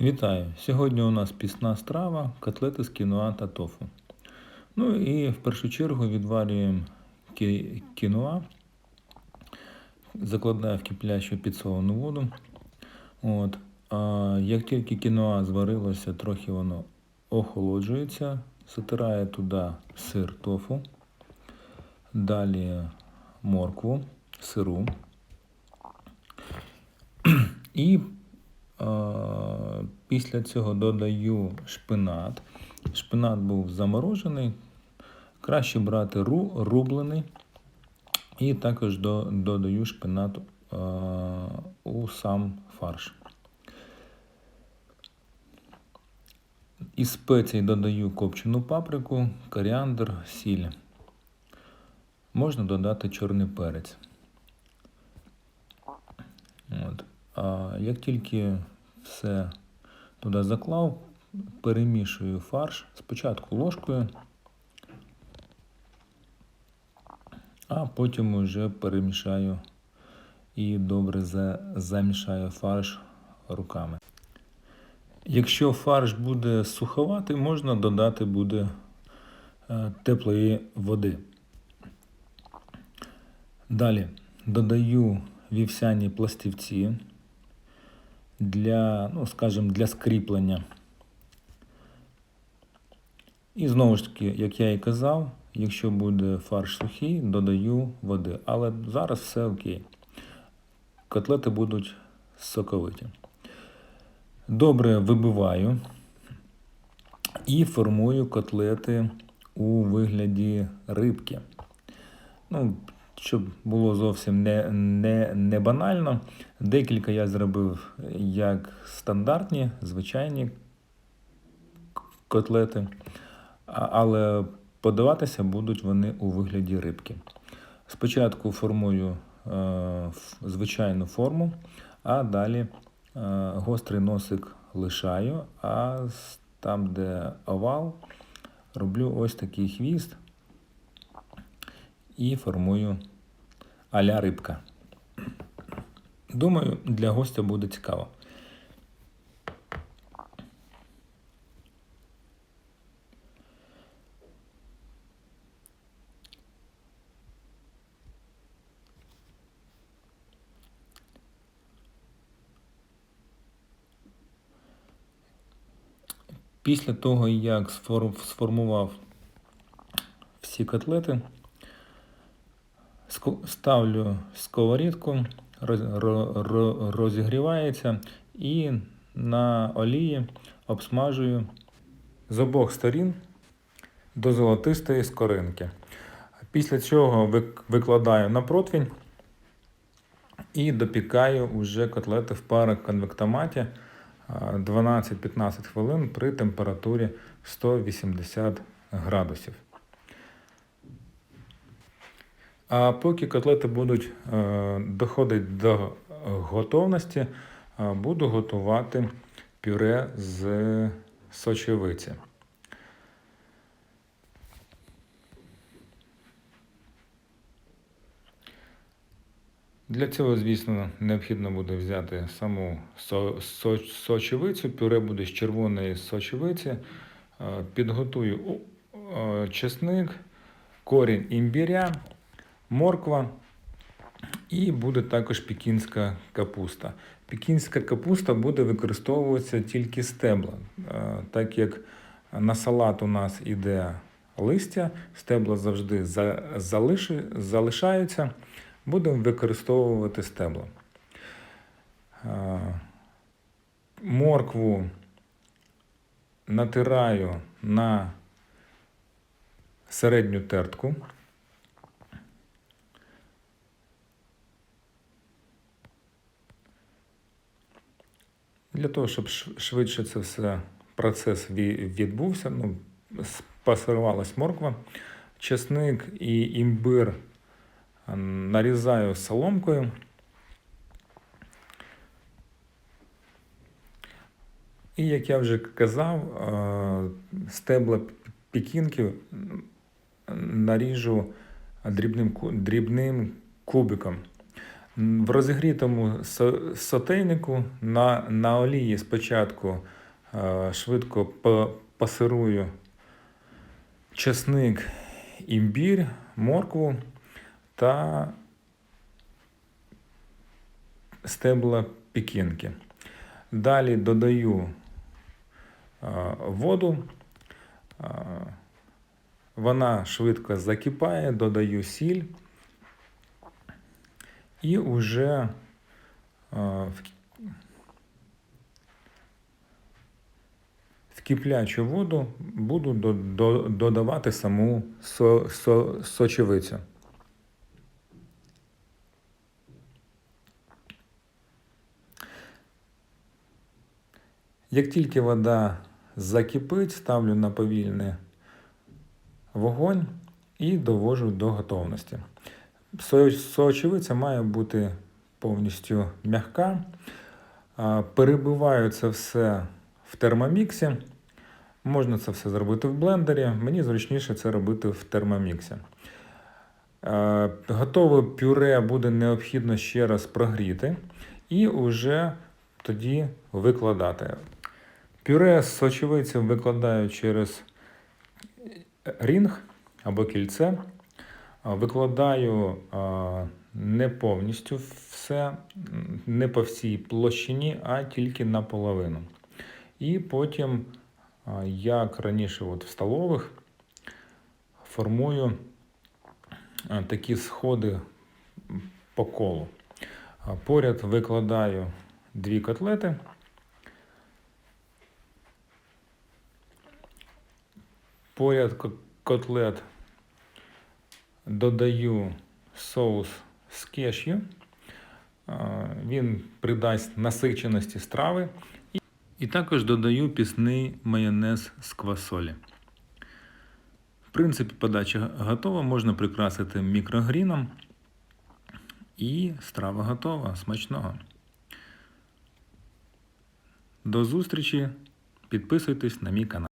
Вітаю! Сьогодні у нас пісна страва, котлети з кіноа та тофу. Ну і в першу чергу відварюємо кі- кіноа, закладаю в киплящу підсолену воду. От. А як тільки кіноа зварилося, трохи воно охолоджується, затираю туди сир тофу, далі моркву, сиру. І після цього додаю шпинат. Шпинат був заморожений. Краще брати ру, рублений. І також до, додаю шпинат е, у сам фарш. Із спецій додаю копчену паприку, коріандр, сіль. Можна додати чорний перець. От. А як тільки все туди заклав, перемішую фарш спочатку ложкою, а потім вже перемішаю і добре замішаю фарш руками. Якщо фарш буде суховатий, можна додати буде е, теплої води. Далі додаю вівсяні пластівці для, ну, скажімо, для скріплення. І знову ж таки, як я і казав, якщо буде фарш сухий, додаю води. Але зараз все окей. Котлети будуть соковиті. Добре вибиваю і формую котлети у вигляді рибки. Ну, щоб було зовсім не, не, не банально, декілька я зробив як стандартні, звичайні котлети, але подаватися будуть вони у вигляді рибки. Спочатку формую е, звичайну форму, а далі е, гострий носик лишаю, а там, де овал, роблю ось такий хвіст і формую а-ля рибка. Думаю, для гостя буде цікаво. Після того, як сфор- сформував всі котлети, ставлю сковорідку, роз- ро- ро- розігрівається і на олії обсмажую з обох сторін до золотистої скоринки. Після цього викладаю на противень і допікаю уже котлети в пароконвектоматі а, 12-15 хвилин при температурі 180 градусів. А поки котлети будуть е, доходити до готовності, е, буду готувати пюре з сочевиці. Для цього, звісно, необхідно буде взяти саму со- со- сочевицю. Пюре буде з червоної сочевиці. Е, Підготую чесник, корінь імбіря, морква і буде також пекінська капуста. Пекінська капуста буде використовуватися тільки стебла, Е, так як на салат у нас іде листя, стебла завжди за- залишаються, будемо використовувати стебла. Е, Моркву натираю на середню тертку. Для того, щоб швидше це все процес відбувся, ну, спасирувалась морква, чесник і імбир нарізаю соломкою. І як я вже казав, е, стебла пікінки наріжу дрібним, дрібним кубиком. В розігрітому сотейнику на, на олії спочатку е, швидко пасирую чесник, імбір, моркву та стебла пікінки. Далі додаю е, воду. Е, Вона швидко закипає, додаю сіль. І вже е, в, киплячу воду буду до, до, додавати саму со, со, сочевицю. Як тільки вода закипить, ставлю на повільний вогонь і довожу до готовності. Со- Соочевиця має бути повністю м'яка. Перебиваю це все в термоміксі. Можна це все зробити в блендері. Мені зручніше це робити в термоміксі. Готове пюре буде необхідно ще раз прогріти і вже тоді викладати. Пюре з сочевиці викладаю через рінг або кільце. Викладаю не повністю все, не по всій площині, а тільки наполовину. І потім, як раніше от в столових, формую такі сходи по колу. Поряд викладаю дві котлети. Поряд котлет додаю соус з кешю. Він придасть насиченості страви. І- І також додаю пісний майонез з квасолі. В принципі, подача готова, можна прикрасити мікрогріном. І страва готова. Смачного. До зустрічі. Підписуйтесь на мій канал.